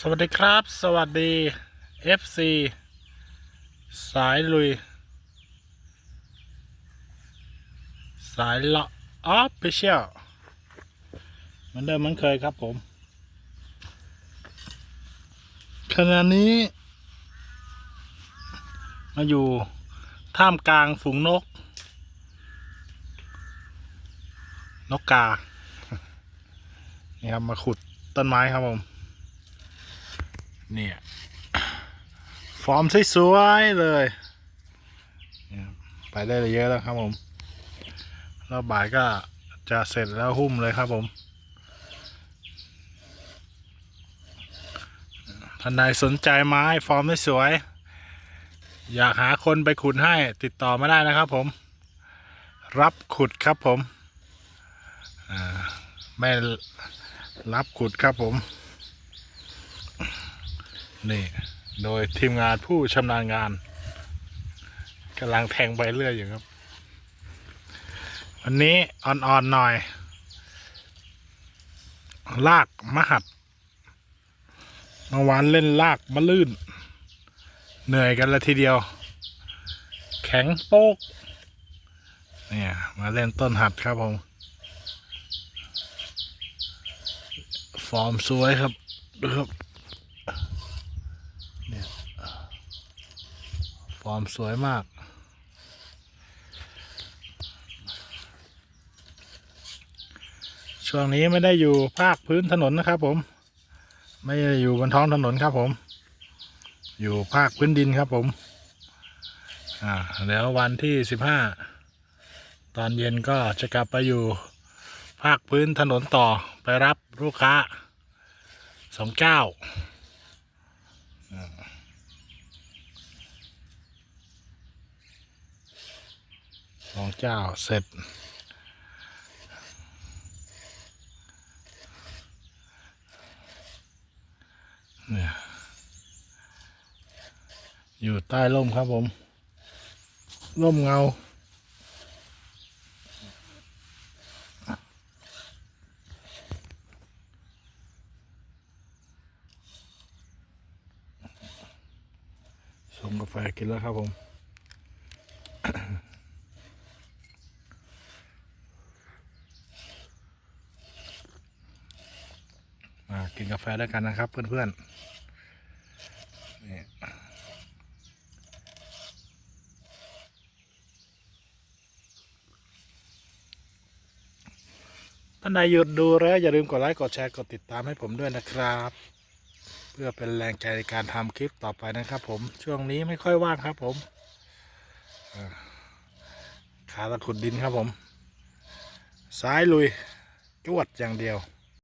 สวัสดีครับ สวัสดี FC สายลุย สายละออฟฟิเชียลเหมือนเดิมเหมือนเคยครับผม ขณะนี้ มาอยู่ ท่ามกลางฝูงนก นกกา นี่ครับ มาขุดต้นไม้ครับผม เนี่ย ฟอร์มสวยๆเลย ไปได้เยอะแล้วครับผมแล้วบ่ายก็จะเสร็จแล้วหุ้มเลยครับผมท่านใดสนใจไม้ฟอร์มสวยๆอยากหาคนไปขุดให้ติดต่อมาได้นะครับผม รับขุดครับผมไม่รับขุดครับผม นี่ โดยทีมงานผู้ชำนาญงานกำลังแทงใบเลื่อยอยู่ครับ วันนี้อ่อนๆหน่อย ลากมหัดเมื่อวานเล่นลากมะลื่น เหนื่อยกันละทีเดียว แข็งโป๊กเนี่ยมาเล่นต้นหัดครับผม ฟอร์มสวยครับดูครับ อร์มสวยมาก ช่วงนี้ไม่ได้อยู่ภาคพื้นถนนนะครับผม ไม่ได้อยู่บนท้องถนนครับผม อยู่ภาคพื้นดินครับผม อ่าแล้ววันที่สิบห้าตอนเย็นก็จะกลับไปอยู่ภาคพื้นถนนต่อไปรับลูกค้าสองเจ้า สองเจ้าเสร็จ เนี่ย อยู่ใต้ร่มครับผม ร่มเงาชงกาแฟกินแล้วครับผม มากินกาแฟด้วยกันนะครับ เพื่อนๆนี่ท่านใดหยุดดูแล้วอย่าลืมกดไลค์กดแชร์กดติดตามให้ผมด้วยนะครับ เพื่อเป็นแรงใจในการทำคลิปต่อไปนะครับ ผมช่วงนี้ไม่ค่อยว่างครับผมขาตะขุดดินครับผม ซ้ายลุยจวดอย่างเดียว